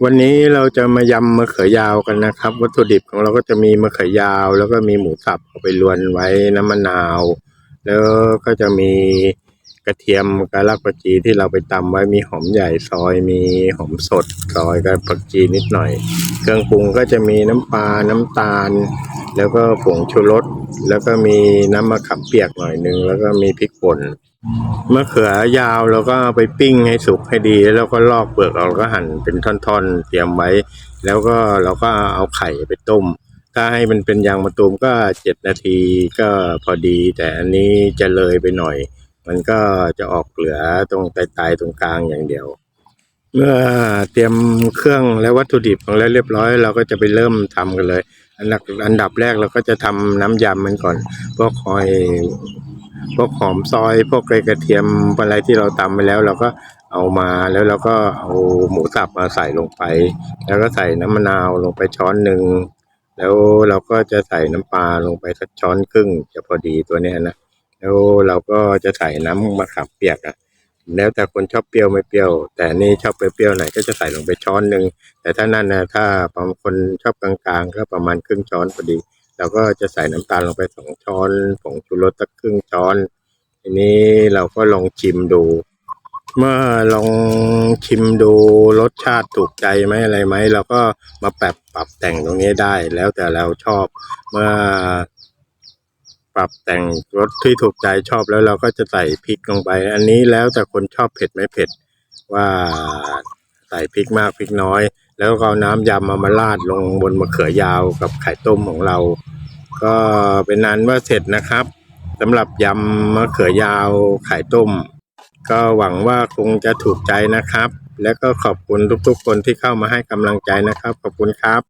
วันนี้เราจะมายำมะเขือยาวกันนะครับ วัตถุดิบของเราก็จะมีมะเขือยาว แล้วก็มีหมูสับเอาไปรวนไว้น้ำมะนาว แล้วก็จะมีกระเทียมกระลักผักชีที่เราไปตำไว้มีหอมใหญ่ซอย มีหอมสดซอยกับผักชีนิดหน่อย เครื่องปรุงก็จะมีน้ำปลาน้ำตาล แล้วก็ผงชูรส แล้วก็มีน้ำมะขามเปียกหน่อยหนึ่งแล้วก็มีพริกป่นมะเขือยาวเราก็ไปปิ้งให้สุกให้ดี แล้วก็ลอกเปลือกเราก็หั่นเป็นท่อนๆ เตรียมไว้ แล้วก็เราก็เอาไข่ไปต้ม ถ้าให้มันเป็นยางมะตูมก็เจ็ดนาทีก็พอดี แต่อันนี้จะเลยไปหน่อย มันก็จะออกเหลือตรงปลายๆตรงกลางอย่างเดียว เมื่อเตรียมเครื่องและวัตถุดิบของเราเรียบร้อย เราก็จะไปเริ่มทำกันเลย อันดับอันดับแรกเราก็จะทำน้ำยำมันก่อน พวกหอยพวกหอมซอย พวกกระเทียมอะไรที่เราตำไปแล้ว เราก็เอามาแล้วเราก็เอาหมูสับมาใส่ลงไป แล้วก็ใส่น้ำมะนาวลงไปช้อนหนึ่งแล้วเราก็จะใส่น้ำปลาลงไปสักช้อนครึ่งจะพอดีตัวเนี้ยนะแล้วเราก็จะใส่น้ำมะขามเปียกอะ แล้วแต่คนชอบเปรี้ยวไม่เปรี้ยว แต่นี่ชอบเปรี้ยวๆหน่อยก็จะใส่ลงไปช้อนหนึ่งแต่ถ้านั่นนะถ้าบางคนชอบกลางๆ ก็ประมาณครึ่งช้อนพอดีเราก็จะใส่น้ำตาลลงไปสองช้อนผงชูรสสักครึ่งช้อนทีนี้เราก็ลองชิมดู เมื่อลองชิมดูรสชาติถูกใจไหมอะไรไหมเราก็มาปรับปรับแต่งตรงนี้ได้แล้วแต่เราชอบ เมื่อ ปรับแต่งรสที่ถูกใจชอบแล้วเราก็จะใส่พริกลงไป อันนี้แล้วแต่คนชอบเผ็ดไม่เผ็ด ว่าใส่พริกมากพริกน้อย แล้วก็เอาน้ำยำมามาราดลงบนมะเขือยาวกับไข่ต้มของเรา ก็เป็นนั้นว่าเสร็จนะครับสำหรับยำมะเขือยาวไข่ต้ม ก็หวังว่าคงจะถูกใจนะครับ และก็ขอบคุณทุกๆ คนที่เข้ามาให้กำลังใจนะครับ ขอบคุณครับ